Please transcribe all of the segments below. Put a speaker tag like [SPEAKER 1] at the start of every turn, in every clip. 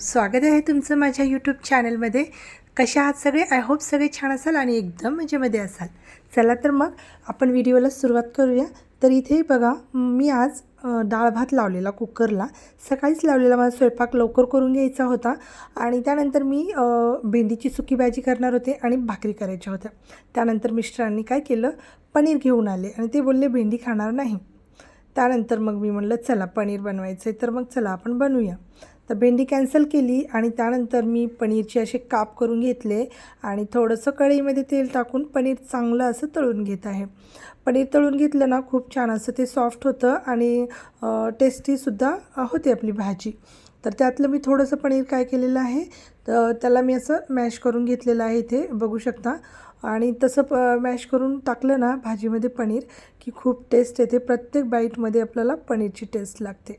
[SPEAKER 1] स्वागत आहे तुमचं माझ्या यूट्यूब चॅनलमध्ये कशा आहात सगळे? आय होप सगळे छान असाल आणि एकदम मजेमध्ये असाल. चला तर मग आपण व्हिडिओला सुरुवात करूया. तर इथे बघा मी आज डाळ भात लावलेला कुकरला. सकाळीच लावलेला माझा स्वयंपाक लवकर करून घ्यायचा होता. आणि त्यानंतर मी भेंडीची सुकी भाजी करणार होते आणि भाकरी करायच्या होत्या. त्यानंतर मिस्टरांनी काय केलं? पनीर घेऊन आले आणि ते बोलले भेंडी खाणार नाही. त्यानंतर मग मी म्हणलं चला पनीर बनवायचं आहे तर मग चला आपण बनवूया. तर भेंडी कॅन्सल केली आणि त्यानंतर मी पनीरचे असे काप करून घेतले आणि थोडंसं कढईमध्ये तेल टाकून पनीर चांगलं असं तळून घेत आहे. पनीर तळून घेतलं ना खूप छान असं ते सॉफ्ट होतं आणि टेस्टीसुद्धा होते आपली भाजी. तर त्यातलं मी थोडंसं पनीर काय केलेलं आहे तर त्याला मी असं मॅश करून घेतलेलं आहे इथे बघू शकता. आणि तसं प मॅश करून टाकलं ना भाजीमध्ये पनीर की खूप टेस्ट येते प्रत्येक बाईटमध्ये आपल्याला पनीरची टेस्ट लागते.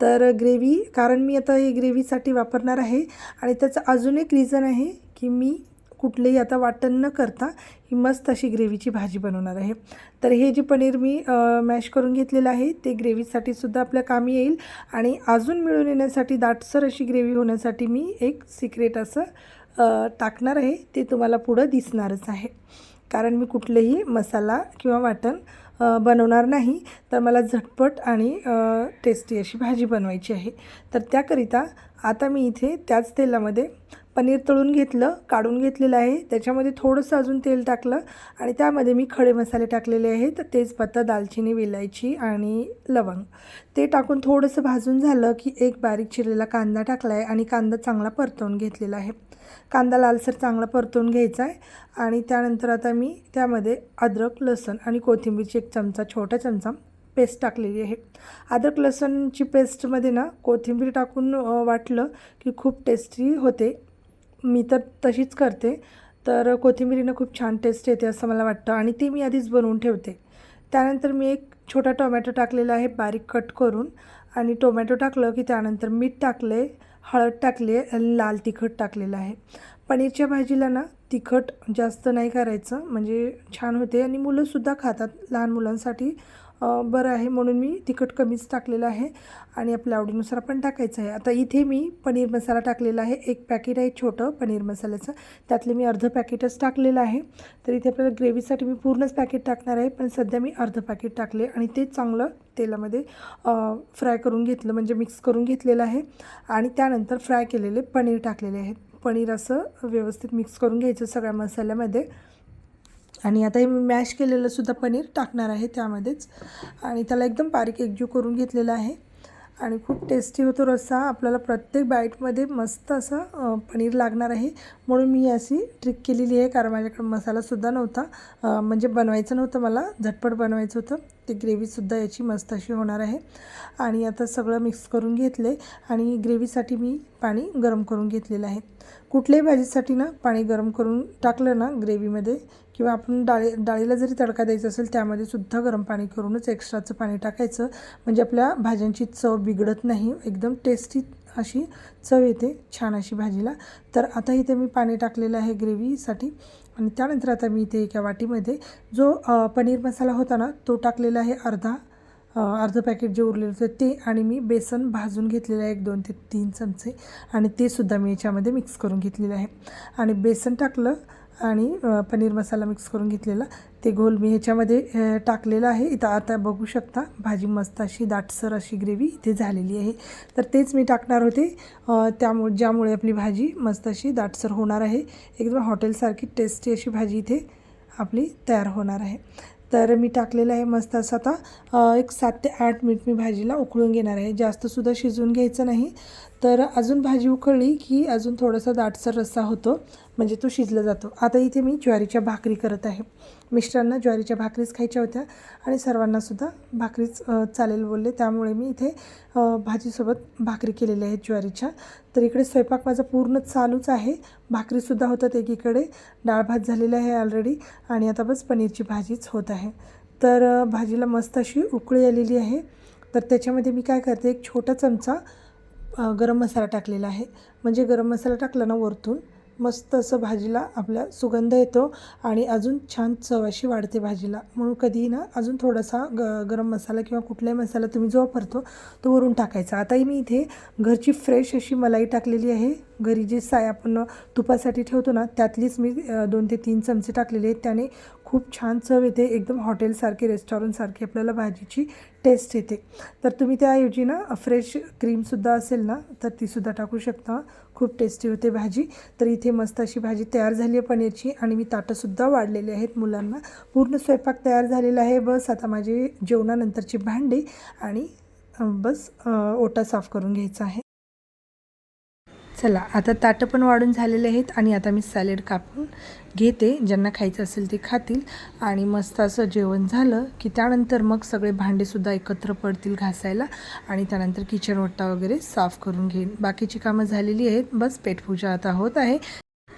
[SPEAKER 1] तर ग्रेव्ही कारण मी आता हे ग्रेव्हीसाठी वापरणार आहे आणि त्याचं अजून एक रिझन आहे की मी कुठलेही आता वाटण न करता ही मस्त अशी ग्रेव्हीची भाजी बनवणार आहे. तर हे जे पनीर मी मॅश करून घेतलेलं आहे ते ग्रेव्हीसाठी सुद्धा आपल्या कामी येईल आणि अजून मिळून येण्यासाठी दाटसर अशी ग्रेव्ही होण्यासाठी मी एक सिक्रेट असं टाकणार आहे ते तुम्हाला पुढं दिसणारच आहे. कारण मी कुठलेही मसाला किंवा वाटण बनवणार नाही तर मला झटपट आणि टेस्टी अशी भाजी बनवायची आहे. तर त्याकरिता आता मी इथे त्याच तेलामध्ये पनीर तळून घेतलं काढून घेतलेलं आहे. त्याच्यामध्ये थोडंसं अजून तेल टाकलं आणि त्यामध्ये मी खडे मसाले टाकलेले आहेत. तेजपत्ता दालचिनी विलायची आणि लवंग. ते टाकून थोडंसं भाजून झालं की एक बारीक चिरलेला कांदा टाकला आहे आणि कांदा चांगला परतवून घेतलेला आहे. कांदा लालसर चांगला परतवून घ्यायचा आहे आणि त्यानंतर आता मी त्यामध्ये अद्रक लसण आणि कोथिंबीरची एक चमचा छोटा चमचा पेस्ट टाकलेली आहे. अद्रक लसणची पेस्टमध्ये ना कोथिंबीर टाकून वाटलं की खूप टेस्टी होते. मी तर तशीच करते. तर कोथिंबीरीनं खूप छान टेस्ट येते असं मला वाटतं आणि ते मी आधीच बनवून ठेवते. त्यानंतर मी एक छोटा टोमॅटो टाकलेला आहे बारीक कट करून. आणि टोमॅटो टाकलं की त्यानंतर मीठ टाकले हळद टाकली आहे आणि लाल तिखट टाकलेलं आहे. पनीरच्या भाजीला ना तिखट जास्त नाही करायचं म्हणजे छान होते. आणि मुलंसुद्धा खातात लहान मुलांसाठी. बरं आहे म्हणून मी तिखट कमीच टाकलेलं आहे आणि आपल्या आवडीनुसार आपण टाकायचं आहे. आता इथे मी पनीर मसाला टाकलेला आहे. एक पॅकेट आहे छोटं पनीर मसाल्याचं. त्यातले मी अर्धं पॅकेटच टाकलेलं आहे. तर इथे आपल्याला ग्रेव्हीसाठी मी पूर्णच पॅकेट टाकणार आहे. पण सध्या मी अर्धं पॅकेट टाकले आणि ते चांगलं तेलामध्ये फ्राय करून घेतलं. म्हणजे मिक्स करून घेतलेलं आहे. आणि त्यानंतर फ्राय केलेले पनीर टाकलेले आहेत. पनीर असं व्यवस्थित मिक्स करून घ्यायचं सगळ्या मसाल्यामध्ये. आणि आता हे मी मॅश केलेलं सुद्धा पनीर टाकणार आहे त्यामध्येच. आणि त्याला एकदम बारीक एकजीव करून घेतलेला आहे. आणि खूप टेस्टी होतो रस्सा. आपल्याला प्रत्येक बाईटमध्ये मस्त असं पनीर लागणार आहे. म्हणून मी अशी ट्रिक केलेली आहे कारण माझ्याकडे मसालासुद्धा नव्हता. म्हणजे बनवायचं नव्हतं मला. झटपट बनवायचं होतं. ते ग्रेव्हीसुद्धा याची मस्त अशी होणार आहे. आणि आता सगळं मिक्स करून घेतले आणि ग्रेव्हीसाठी मी पाणी गरम करून घेतलेलं आहे. कुठल्याही भाजीसाठी ना पाणी गरम करून टाकलं ना ग्रेव्हीमध्ये किंवा आपण डाळी डाळीला जरी तडका द्यायचा असेल त्यामध्ये सुद्धा गरम पाणी करूनच एक्स्ट्राचं पाणी टाकायचं. म्हणजे आपल्या भाज्यांची चव बिघडत नाही. एकदम टेस्टी अशी चव येते छान अशी भाजीला. तर आता इथे मी पाणी टाकलेलं आहे ग्रेव्हीसाठी. आणि त्यानंतर आता मी इथे एका वाटीमध्ये जो पनीर मसाला होता ना तो टाकलेला आहे अर्धा अर्धं पॅकेट जे उरलेलं होतं ते आणि मी बेसन भाजून घेतलेलं आहे एक दोन ते तीन चमचे. आणि ते सुद्धा मी याच्यामध्ये मिक्स करून घेतलेलं आहे. आणि बेसन टाकलं आणि पनीर मसाला मिक्स करून घेतलेला. ते घोल मी ह्याच्यामध्ये टाकलेलं आहे. इथं आता बघू शकता भाजी मस्त अशी दाटसर अशी ग्रेव्ही इथे झालेली आहे. तर तेच मी टाकणार होते. त्यामु त्यामुळे ज्यामुळे आपली भाजी मस्त अशी दाटसर होणार आहे. एकदम हॉटेलसारखी टेस्टी अशी भाजी इथे आपली तयार होणार आहे. तर मी टाकलेलं आहे मस्त असं आता एक सात ते आठ मिनिट मी भाजीला उकळून घेणार आहे. जास्तसुद्धा शिजवून घ्यायचं नाही. तर अजून भाजी उकळली की अजून थोडासा दाटसर रस्सा होतो म्हणजे तो शिजला जातो. आता इथे मी ज्वारीच्या भाकरी करत आहे. मिस्टरांना ज्वारीच्या भाकरीच खायच्या होत्या आणि सर्वांनासुद्धा भाकरीच चालेल बोलले. त्यामुळे मी इथे भाजीसोबत भाकरी केलेल्या आहेत ज्वारीच्या. तर इकडे स्वयंपाक माझा पूर्ण चालूच आहे. भाकरीसुद्धा होतात एकीकडे. डाळ भात झालेला आहे ऑलरेडी आणि आता बस पनीरची भाजीच होत आहे. तर भाजीला मस्त अशी उकळी आलेली आहे. तर त्याच्यामध्ये मी काय करते एक छोटा चमचा गरम मसाला टाकलेला आहे. म्हणजे गरम मसाला टाकला ना वरतून मस्त असं भाजीला आपल्या सुगंध येतो आणि अजून छान चव अशी वाढते भाजीला. म्हणून कधीही ना अजून थोडासा ग गरम मसाला किंवा कुठलाही मसाला तुम्ही जो वापरतो तो वरून टाकायचा. आताही मी इथे घरची फ्रेश अशी मलाई टाकलेली आहे. घरी जे साय आपण तुपासाठी ठेवतो ना त्यातलीच मी दोन ते तीन चमचे टाकलेले आहेत. त्याने खूप छान चव येते. एकदम हॉटेलसारखी रेस्टॉरंटसारखी आपल्याला भाजीची टेस्ट येते. तर तुम्ही त्याऐवजी ना फ्रेश क्रीमसुद्धा असेल ना तर तीसुद्धा टाकू शकता. खूप टेस्टी होते भाजी. तर इथे मस्त अशी भाजी तयार झाली आहे पनीरची आणि मी ताटंसुद्धा वाढलेली आहेत मुलांना. पूर्ण स्वयंपाक तयार झालेला आहे. बस आता माझे जेवणानंतरची भांडी आणि बस ओटा साफ करून घ्यायचा आहे. चला आता ताटं पण वाढून झालेले आहेत आणि आता मी सॅलेड कापून घेते. ज्यांना खायचं असेल ते खातील. आणि मस्त असं जेवण झालं की त्यानंतर मग सगळे भांडेसुद्धा एकत्र पडतील घासायला. आणि त्यानंतर किचन ओटा वगैरे साफ करून घेईन. बाकीची कामं झालेली आहेत. बस पेटपूजा आता होत आहे.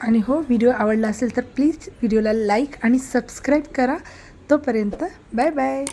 [SPEAKER 1] आणि हो व्हिडिओ आवडला असेल तर प्लीज व्हिडिओला लाईक आणि सबस्क्राईब करा. तोपर्यंत बाय बाय.